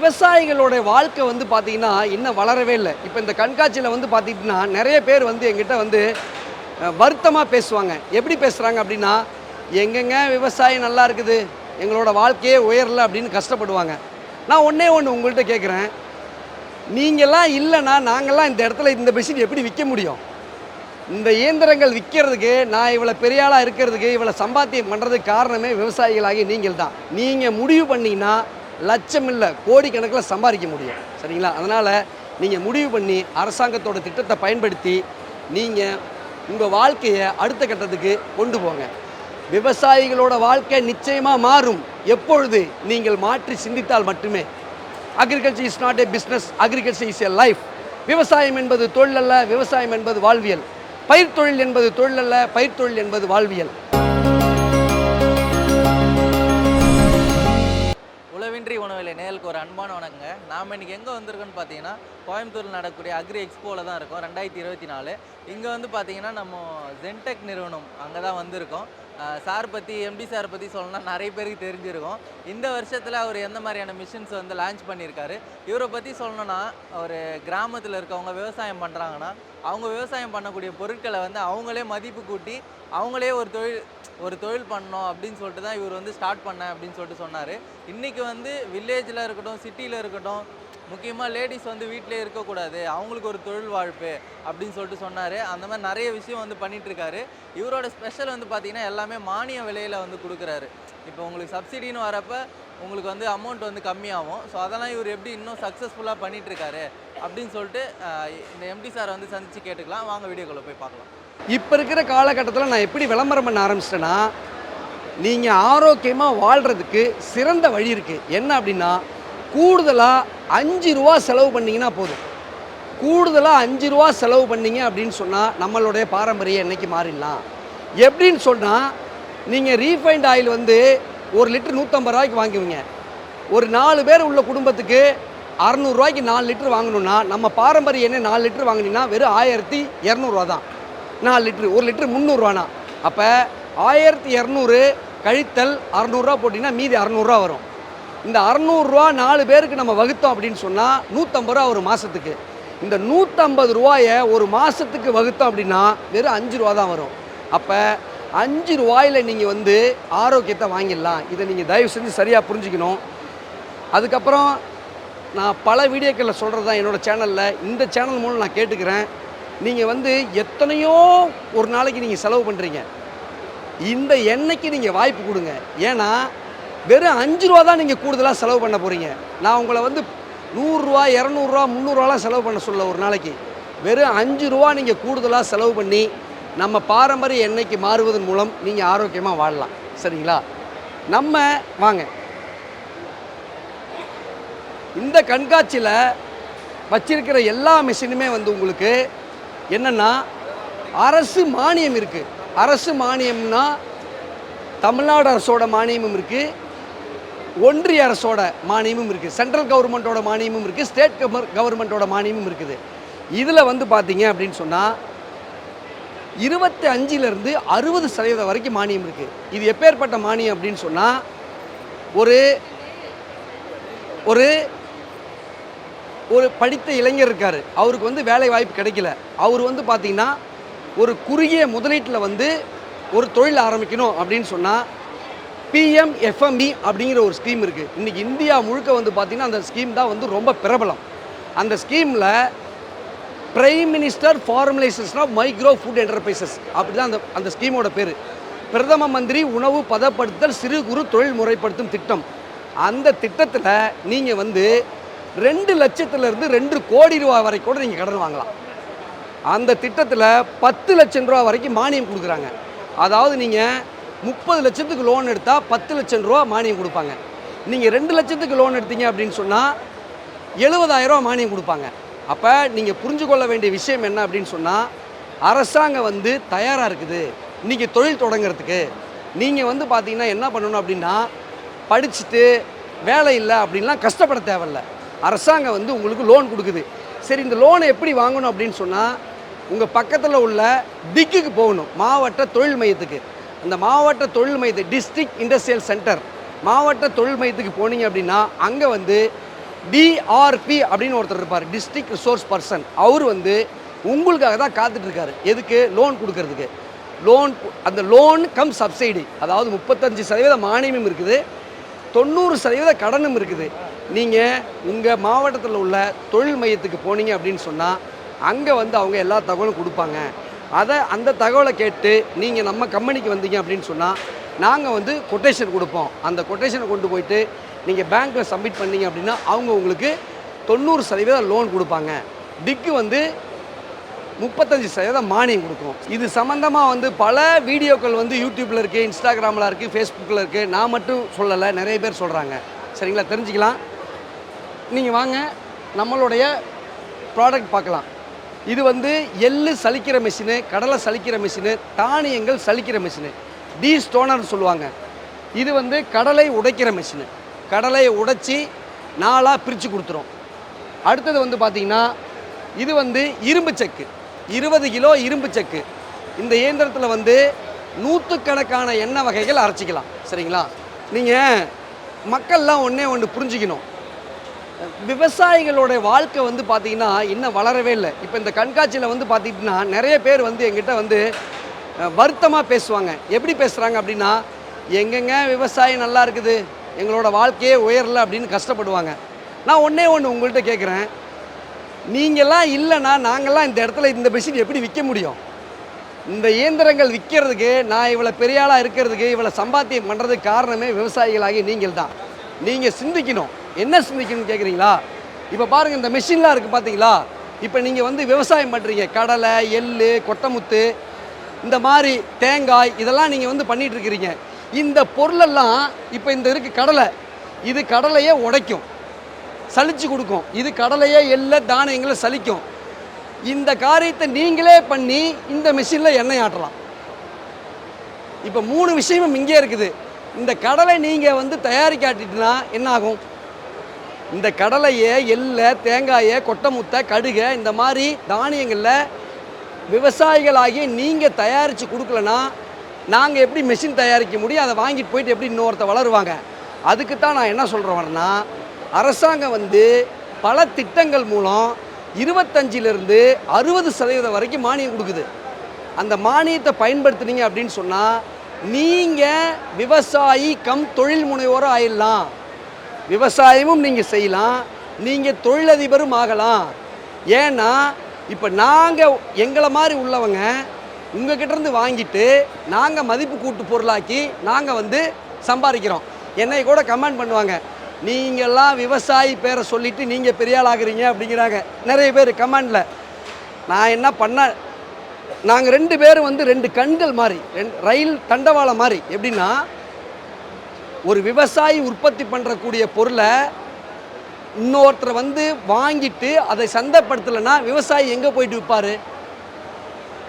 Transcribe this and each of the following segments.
விவசாயிகளோட வாழ்க்கை வந்து பார்த்தீங்கன்னா இன்னும் வளரவே இல்லை. இப்போ இந்த கண்காட்சியில் வந்து பார்த்தீங்கன்னா நிறைய பேர் வந்து எங்கிட்ட வந்து வருத்தமாக பேசுவாங்க. எப்படி பேசுகிறாங்க அப்படின்னா எங்கெங்க விவசாயம் நல்லா இருக்குது? எங்களோட வாழ்க்கையே உயரலை அப்படின்னு கஷ்டப்படுவாங்க. நான் ஒன்றே ஒன்று உங்கள்கிட்ட கேட்குறேன் நீங்கள்லாம் இல்லைன்னா நாங்கள்லாம் இந்த இடத்துல இந்த மிஷின் எப்படி விற்க முடியும்? இந்த இயந்திரங்கள் விற்கிறதுக்கு நான் இவ்வளோ பெரிய ஆளாக இருக்கிறதுக்கு இவ்வளோ சம்பாத்தியம் பண்ணுறதுக்கு காரணமே விவசாயிகளாகி நீங்கள் தான் நீங்கள் முடிவு பண்ணிங்கன்னா லட்சம் இல்லை கோடிக்கணக்கில் சம்பாதிக்க முடியும். சரிங்களா? அதனால் நீங்கள் முடிவு பண்ணி அரசாங்கத்தோட திட்டத்தை பயன்படுத்தி நீங்கள் உங்கள் வாழ்க்கையை அடுத்த கட்டத்துக்கு கொண்டு போங்க. விவசாயிகளோட வாழ்க்கை நிச்சயமாக மாறும். எப்பொழுது நீங்கள் மாற்றி சிந்தித்தால் மட்டுமே. Agriculture is not a business agriculture is a life விவசாயம் என்பது தொழில் அல்ல விவசாயம் என்பது வாழ்வியல். பயிர் தொழில் என்பது தொழில் அல்ல பயிர் தொழில் என்பது வாழ்வியல். உளவின்றி உணவில் நேருக்கு ஒரு அன்பான வணக்கங்க. நாம் இன்னைக்கு எங்கே வந்திருக்கோன்னு பார்த்தீங்கன்னா கோயம்புத்தூரில் நடக்கக்கூடிய அக்ரி எக்ஸ்போவில் தான் இருக்கோம். ரெண்டாயிரத்தி இருபத்தி நாலு. இங்கே வந்து பார்த்தீங்கன்னா நம்ம ஜென்டெக் நிறுவனம் அங்கே தான் வந்திருக்கோம். சார் பற்றி எம்டி சார் பற்றி சொல்லணும்னா நிறைய பேருக்கு தெரிஞ்சிருக்கும். இந்த வருஷத்தில் அவர் எந்த மாதிரியான மிஷின்ஸ் வந்து லான்ச் பண்ணியிருக்காரு? இவரை பற்றி சொல்லணும்னா ஒரு கிராமத்தில் இருக்கவங்க விவசாயம் பண்ணுறாங்கன்னா அவங்க விவசாயம் பண்ணக்கூடிய பொருட்களை வந்து அவங்களே மதிப்பு கூட்டி அவங்களே ஒரு தொழில் ஒரு தொழில் பண்ணோம் அப்படின்னு சொல்லிட்டு தான் இவர் வந்து ஸ்டார்ட் பண்ணேன் அப்படின்னு சொல்லிட்டு சொன்னார். இன்றைக்கி வந்து வில்லேஜில் இருக்கட்டும் சிட்டியில் இருக்கட்டும் முக்கியமாக லேடிஸ் வந்து வீட்டிலே இருக்கக்கூடாது. அவங்களுக்கு ஒரு தொழில் வாழ்ப்பு அப்படின்னு சொல்லிட்டு சொன்னார். அந்த மாதிரி நிறைய விஷயம் வந்து பண்ணிகிட்ருக்காரு இவரோட ஸ்பெஷல் வந்து பார்த்திங்கன்னா எல்லாமே மானிய விலையில் வந்து கொடுக்குறாரு. இப்போ உங்களுக்கு சப்சிடின்னு வரப்போ உங்களுக்கு வந்து அமௌண்ட் வந்து கம்மியாகும். ஸோ அதெல்லாம் இவர் எப்படி இன்னும் சக்ஸஸ்ஃபுல்லாக பண்ணிகிட்ருக்காரு அப்படின்னு சொல்லிட்டு இந்த எம்டி சாரை வந்து சந்தித்து கேட்டுக்கலாம். வாங்க வீடியோக்குள்ளே போய் பார்க்கலாம். இப்போ இருக்கிற காலகட்டத்தில் நான் எப்படி விளம்பரம் பண்ண ஆரம்பிச்சிட்டேன்னா நீங்கள் ஆரோக்கியமாக வாழ்கிறதுக்கு சிறந்த வழி இருக்குது என்ன அப்படின்னா கூடுதலாக அஞ்சு ரூபா செலவு பண்ணிங்கன்னா போதும். கூடுதலாக அஞ்சு ரூபா செலவு பண்ணீங்க அப்படின்னு சொன்னால் நம்மளுடைய பாரம்பரிய என்றைக்கு மாறிடலாம்? எப்படின்னு சொன்னால் நீங்கள் ரீஃபைண்ட் ஆயில் வந்து ஒரு லிட்டர் நூற்றம்பது ரூபாய்க்கு வாங்குவீங்க. ஒரு நாலு பேர் உள்ள குடும்பத்துக்கு அறநூறுவாய்க்கு நாலு லிட்டர் வாங்கணும்னா நம்ம பாரம்பரிய எண்ணெய் நாலு லிட்டர் வாங்கினீங்கன்னா வெறும் ஆயிரத்தி இரநூறுவா தான். நாலு லிட்ரு ஒரு லிட்டர் முந்நூறுவானா அப்போ ஆயிரத்தி இரநூறு கழித்தல் அறநூறுரூவா போட்டிங்கன்னா மீதி அறநூறுவா வரும். இந்த அறநூறுரூவா நாலு பேருக்கு நம்ம வகுத்தோம் அப்படின்னு சொன்னால் நூற்றம்பது ரூபா ஒரு மாதத்துக்கு இந்த நூற்றம்பது ரூபாயை ஒரு மாதத்துக்கு வகுத்தோம் அப்படின்னா வெறும் அஞ்சு ரூபா தான் வரும். அப்போ அஞ்சு ரூபாயில் நீங்கள் வந்து ஆரோக்கியத்தை வாங்கிடலாம். இதை நீங்கள் தயவு செஞ்சு சரியாக புரிஞ்சுக்கணும். அதுக்கப்புறம் நான் பல வீடியோக்களில் சொல்கிறது தான் என்னோடய சேனலில். இந்த சேனல் மூலம் நான் கேட்டுக்கிறேன். நீங்கள் வந்து எத்தனையோ ஒரு நாளைக்கு நீங்கள் செலவு பண்ணுறீங்க இந்த எண்ணெய்க்கு நீங்கள் வாய்ப்பு கொடுங்க. ஏன்னா வெறும் அஞ்சு ரூபா தான் நீங்கள் கூடுதலாக செலவு பண்ண போகிறீங்க நான் உங்களை வந்து நூறுரூவா இரநூறுவா முந்நூறுவாலாம் செலவு பண்ண சொல்ல ஒரு நாளைக்கு. வெறும் அஞ்சு ரூபா நீங்கள் கூடுதலாக செலவு பண்ணி நம்ம பாரம்பரிய எண்ணெய்க்கு மாறுவதன் மூலம் நீங்கள் ஆரோக்கியமாக வாழலாம். சரிங்களா? நம்ம வாங்க. இந்த கண்காட்சியில் வச்சிருக்கிற எல்லா மிஷினுமே வந்து உங்களுக்கு என்னென்னா அரசு மானியம் இருக்குது அரசு மானியம்னா தமிழ்நாடு அரசோட மானியமும் இருக்குது ஒன்றிய அரசோட மானியமும் இருக்குது சென்ட்ரல் கவர்மெண்ட்டோட மானியமும் இருக்குது ஸ்டேட் கவர்மெண்ட்டோட மானியமும் இருக்குது. இதில் வந்து பார்த்தீங்க அப்படின்னு சொன்னால் இருபத்தி அஞ்சிலிருந்து அறுபது சதவீதம் வரைக்கும் மானியம் இருக்குது இது எப்பேற்பட்ட மானியம் அப்படின்னு சொன்னால் ஒரு ஒரு ஒரு படித்த இளைஞர் இருக்கார். அவருக்கு வந்து வேலை வாய்ப்பு கிடைக்கல. அவர் வந்து பார்த்தீங்கன்னா ஒரு குறுகிய முதலீட்டில் வந்து ஒரு தொழில் ஆரம்பிக்கணும் அப்படின்னு சொன்னால் பிஎம் எஃப்எம்இ அப்படிங்கிற ஒரு ஸ்கீம் இருக்குது இன்றைக்கி இந்தியா முழுக்க வந்து பார்த்திங்கன்னா அந்த ஸ்கீம் தான் வந்து ரொம்ப பிரபலம். அந்த ஸ்கீமில் prime minister formulations of micro food enterprises அப்படி தான் அந்த அந்த ஸ்கீமோட பேர். பிரதம மந்திரி உணவு பதப்படுத்தல் சிறு குறு தொழில் முறைப்படுத்தும் திட்டம். அந்த திட்டத்தில் நீங்கள் வந்து ரெண்டு லட்சத்துலேருந்து ரெண்டு கோடி ரூபா வரைக்கும் கூட நீங்கள் கடன் வாங்கலாம். அந்த திட்டத்தில் பத்து லட்சம் ரூபா வரைக்கும் மானியம் கொடுக்குறாங்க. அதாவது நீங்கள் முப்பது லட்சத்துக்கு லோன் எடுத்தால் பத்து லட்சம் ரூபா மானியம் கொடுப்பாங்க. நீங்கள் ரெண்டு லட்சத்துக்கு லோன் எடுத்தீங்க அப்படின்னு சொன்னால் எழுபதாயிரம் மானியம் கொடுப்பாங்க. அப்போ நீங்கள் புரிஞ்சு கொள்ள வேண்டிய விஷயம் என்ன அப்படின்னு சொன்னால் அரசாங்கம் வந்து தயாராக இருக்குது. இன்றைக்கி தொழில் தொடங்குறதுக்கு. நீங்கள் வந்து பார்த்தீங்கன்னா என்ன பண்ணணும் அப்படின்னா படிச்சுட்டு வேலை இல்லை அப்படின்லாம் கஷ்டப்பட தேவையில்ல. அரசாங்கம் வந்து உங்களுக்கு லோன் கொடுக்குது. சரி இந்த லோனை எப்படி வாங்கணும் அப்படின்னு சொன்னால் உங்கள் பக்கத்தில் உள்ள டிக்குக்கு போகணும். மாவட்ட தொழில் மையத்துக்கு. அந்த மாவட்ட தொழில் மையத்து டிஸ்ட்ரிக்ட் இண்டஸ்ட்ரியல் சென்டர் மாவட்ட தொழில் மையத்துக்கு போனீங்க அப்படின்னா அங்கே வந்து டிஆர்பி அப்படின்னு ஒருத்தர் இருப்பார் டிஸ்ட்ரிக்ட் ரிசோர்ஸ் பர்சன் அவர் வந்து உங்களுக்காக தான் காத்துட்ருக்காரு. எதுக்கு? லோன் கொடுக்கறதுக்கு. லோன் அந்த லோன் கம் சப்சிடி அதாவது முப்பத்தஞ்சு சதவீத மானியமும் இருக்குது. தொண்ணூறு சதவீத கடனும் இருக்குது. நீங்கள் உங்கள் மாவட்டத்தில் உள்ள தொழில் மையத்துக்கு போனீங்க அப்படின்னு சொன்னால் அங்கே வந்து அவங்க எல்லா தகவலும் கொடுப்பாங்க. அதை அந்த தகவலை கேட்டு நீங்கள் நம்ம கம்பெனிக்கு வந்தீங்க அப்படின்னு சொன்னால் நாங்கள் வந்து கொட்டேஷன் கொடுப்போம். அந்த கொட்டேஷனை கொண்டு போயிட்டு நீங்கள் பேங்க்கில் சப்மிட் பண்ணீங்க அப்படின்னா அவங்க உங்களுக்கு தொண்ணூறு சதவீதம் லோன் கொடுப்பாங்க. டிக்கு வந்து முப்பத்தஞ்சு சதவீதம் மானியம் கொடுக்கும். இது சம்மந்தமாக வந்து பல வீடியோக்கள் வந்து யூடியூப்பில் இருக்குது இன்ஸ்டாகிராமில் இருக்குது ஃபேஸ்புக்கில் இருக்குது நான் மட்டும் சொல்லலை நிறைய பேர் சொல்கிறாங்க சரிங்களா? தெரிஞ்சுக்கலாம். நீங்கள் வாங்க நம்மளுடைய ப்ராடக்ட் பார்க்கலாம். இது வந்து எள்ளு சலிக்கிற மிஷினு கடலை சலிக்கிற மிஷினு தானியங்கள் சலிக்கிற மிஷினு டீ ஸ்டோனர்னு சொல்லுவாங்க. இது வந்து கடலை உடைக்கிற மிஷினு கடலையை உடைச்சி நாலாக பிரித்து கொடுத்துரும். அடுத்தது வந்து பார்த்தீங்கன்னா இது வந்து இரும்பு செக்கு. இருபது கிலோ இரும்பு செக்கு. இந்த இயந்திரத்தில் வந்து நூற்றுக்கணக்கான எண்ணெய் வகைகள் அரைச்சிக்கலாம். சரிங்களா? நீங்கள் மக்கள்லாம் ஒன்றே ஒன்று புரிஞ்சுக்கணும். விவசாயிகளோட வாழ்க்கை வந்து பார்த்தீங்கன்னா இன்னும் வளரவே இல்லை. இப்போ இந்த கண்காட்சியில் வந்து பார்த்திங்கன்னா நிறைய பேர் வந்து எங்கிட்ட வந்து வருத்தமாக பேசுவாங்க. எப்படி பேசுகிறாங்க அப்படின்னா எங்கெங்க விவசாயம் நல்லா இருக்குது எங்களோட வாழ்க்கையே உயரல அப்படின்னு கஷ்டப்படுவாங்க. நான் ஒன்றே ஒன்று உங்கள்கிட்ட கேட்குறேன் நீங்கள்லாம் இல்லைன்னா நாங்கள்லாம் இந்த இடத்துல இந்த மிஷின் எப்படி விற்க முடியும்? இந்த இயந்திரங்கள் விற்கிறதுக்கு நான் இவ்வளோ பெரிய ஆளாக இருக்கிறதுக்கு இவ்வளோ சம்பாத்தியம் பண்ணுறதுக்கு காரணமே விவசாயிகளாகி நீங்கள் தான் நீங்கள் சிந்திக்கணும். என்ன சிந்திக்கணும்னு கேட்குறீங்களா இப்போ பாருங்கள் இந்த மிஷின்லாம் இருக்குது பார்த்தீங்களா இப்போ நீங்கள் வந்து விவசாயம் பண்ணுறீங்க கடலை எள்ளு கொட்டமுத்து இந்த மாதிரி தேங்காய் இதெல்லாம் நீங்கள் வந்து பண்ணிகிட்ருக்கிறீங்க இந்த பொருளெல்லாம் இப்போ இந்த இருக்குது கடலை. இது கடலையே உடைக்கும். சலிச்சு கொடுக்கும். இது கடலையே எள்ள தானியங்களை சலிக்கும் இந்த காரியத்தை நீங்களே பண்ணி இந்த மிஷினில் எண்ணெய் ஆட்டலாம். இப்போ மூணு விஷயமும் இங்கே இருக்குது. இந்த கடலை நீங்கள் வந்து தயாரிக்காட்டிட்டுனா என்ன ஆகும்? இந்த கடலையை எள்ளை தேங்காயை கொட்டமுத்தை கடுகை இந்த மாதிரி தானியங்களில் விவசாயிகளாகி நீங்கள் தயாரித்து கொடுக்கலனா நாங்கள் எப்படி மெஷின் தயாரிக்க முடியும்? அதை வாங்கிட்டு போயிட்டு எப்படி இன்னொருத்த வளருவாங்க? அதுக்கு தான் நான் என்ன சொல்கிறேன்னா அரசாங்கம் வந்து பல திட்டங்கள் மூலம் இருபத்தஞ்சிலிருந்து அறுபது சதவீதம் வரைக்கும் மானியம் கொடுக்குது. அந்த மானியத்தை பயன்படுத்துனீங்க அப்படின்னு சொன்னால் நீங்கள் விவசாயி கம் தொழில் முனைவோராக ஆயிடலாம். விவசாயமும் நீங்கள் செய்யலாம். நீங்கள் தொழிலதிபரும் ஆகலாம். ஏன்னா இப்போ நாங்கள் எங்களை மாதிரி உள்ளவங்க உங்ககிட்ட இருந்து வாங்கிட்டு நாங்கள் மதிப்பு கூட்டு பொருளாக்கி நாங்கள் வந்து சம்பாதிக்கிறோம். என்னை கூட கமெண்ட் பண்ணுவாங்க. நீங்கள்லாம் விவசாயி பேரை சொல்லிட்டு நீங்கள் பெரிய ஆகுறீங்க அப்படிங்கிறாங்க. நிறைய பேர் கமெண்டில். நான் என்ன பண்ண நாங்கள் ரெண்டு பேரும் வந்து ரெண்டு கண்கள் மாதிரி ரெண்டு ரயில் தண்டவாளம் மாதிரி எப்படின்னா ஒரு விவசாயி உற்பத்தி பண்ணுறக்கூடிய பொருளை இன்னொருத்தரை வந்து வாங்கிட்டு அதை சந்தைப்படுத்தலைன்னா விவசாயி எங்கே போயிட்டு விற்பார்?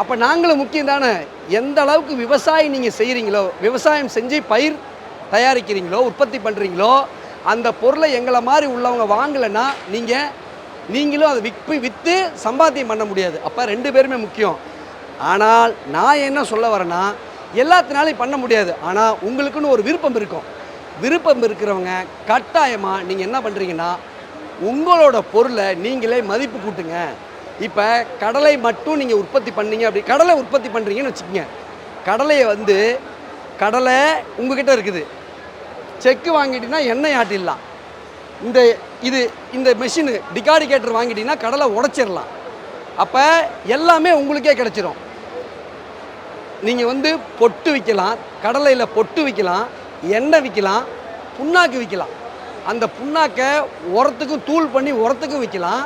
அப்போ நாங்களும் முக்கியம் தானே. எந்த அளவுக்கு விவசாயம் நீங்கள் செய்கிறீங்களோ விவசாயம் செஞ்சு பயிர் தயாரிக்கிறீங்களோ உற்பத்தி பண்ணுறீங்களோ அந்த பொருளை எங்களை மாதிரி உள்ளவங்க வாங்கலைன்னா நீங்கள் நீங்களும் அதை விற்பி விற்று சம்பாத்தியம் பண்ண முடியாது. அப்போ ரெண்டு பேருமே முக்கியம். ஆனால் நான் என்ன சொல்ல வரேன்னா எல்லாத்தினாலையும் பண்ண முடியாது. ஆனால் உங்களுக்குன்னு ஒரு விருப்பம் இருக்கும். விருப்பம் இருக்கிறவங்க கட்டாயமாக நீங்கள் என்ன பண்ணுறீங்கன்னா உங்களோட பொருளை நீங்களே மதிப்பு கூட்டுங்க. இப்போ கடலை மட்டும் நீங்கள் உற்பத்தி பண்ணீங்க அப்படி கடலை உற்பத்தி பண்ணுறீங்கன்னு வச்சுக்கோங்க. கடலையை வந்து கடலை உங்ககிட்ட இருக்குது. செக்கு வாங்கிட்டீங்கன்னா எண்ணெய் ஆட்டிடலாம். இந்த இது இந்த மிஷினு டிகாடிகேட்டர் வாங்கிட்டீங்கன்னா கடலை உடச்சிடலாம். அப்போ எல்லாமே உங்களுக்கே கிடச்சிரும். நீங்கள் வந்து பொட்டு விற்கலாம் கடலையில் பொட்டு விற்கலாம். எண்ணெய் விற்கலாம் புண்ணாக்கு விற்கலாம். அந்த புண்ணாக்கை உரத்துக்கும் தூள் பண்ணி உரத்துக்கும் விற்கலாம்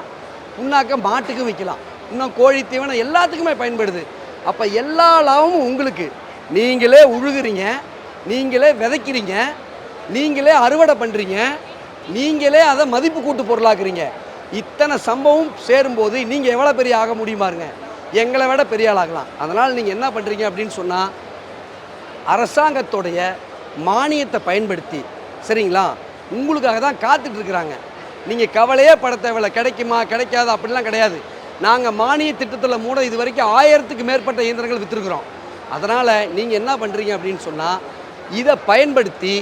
புண்ணாக்கை மாட்டுக்கும் விற்கலாம். இன்னும் கோழி தீவனம் எல்லாத்துக்குமே பயன்படுது. அப்போ எல்லா லாபமும் உங்களுக்கு. நீங்களே உழுகுறீங்க நீங்களே விதைக்கிறீங்க நீங்களே அறுவடை பண்ணுறீங்க நீங்களே அதை மதிப்பு கூட்டு பொருளாக்குறீங்க. இத்தனை சம்பவம் சேரும்போது நீங்கள் எவ்வளோ பெரிய ஆக முடியுமாருங்க? எங்களை விட பெரிய ஆளாகலாம். அதனால் நீங்கள் என்ன பண்ணுறீங்க அப்படின்னு சொன்னால் அரசாங்கத்துடைய மானியத்தை பயன்படுத்தி சரிங்களா? உங்களுக்காக தான் காத்துட்ருக்குறாங்க நீங்கள் கவலையே பட தேவையில்ல. கிடைக்குமா கிடைக்காது? அப்படிலாம் கிடையாது. நாங்கள் மானிய திட்டத்தில் மூட இது வரைக்கும் ஆயிரத்துக்கு மேற்பட்ட இயந்திரங்கள் விற்றுருக்குறோம் அதனால் நீங்கள் என்ன பண்ணுறீங்க அப்படின்னு சொன்னால் இதை பயன்படுத்தி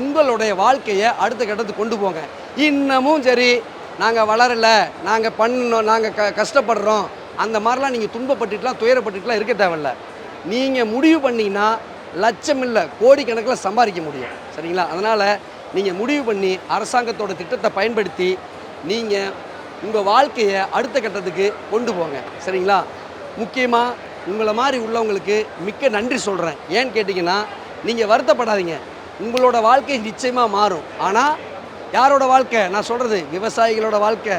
உங்களுடைய வாழ்க்கையை அடுத்த கட்டத்துக்கு கொண்டு போங்க. இன்னமும் சரி நாங்கள் வளரல நாங்கள் பண்ணணும் நாங்கள் க கஷ்டப்படுறோம் அந்த மாதிரிலாம் நீங்கள் துன்பப்பட்டுட்டுலாம் துயரப்பட்டுட்டுலாம் இருக்க தேவையில்ல. நீங்கள் முடிவு பண்ணிங்கன்னா லட்சம் இல்லை கோடிக்கணக்கில் சம்பாதிக்க முடியும். சரிங்களா? அதனால் நீங்கள் முடிவு பண்ணி அரசாங்கத்தோட திட்டத்தை பயன்படுத்தி நீங்கள் உங்கள் வாழ்க்கையை அடுத்த கட்டத்துக்கு கொண்டு போங்க. சரிங்களா? முக்கியமாக உங்களை மாதிரி உள்ளவங்களுக்கு மிக்க நன்றி சொல்கிறேன் ஏன்னு கேட்டிங்கன்னா நீங்கள் வருத்தப்படாதீங்க. உங்களோட வாழ்க்கை நிச்சயமாக மாறும். ஆனால் யாரோட வாழ்க்கை? நான் சொல்கிறது விவசாயிகளோட வாழ்க்கை.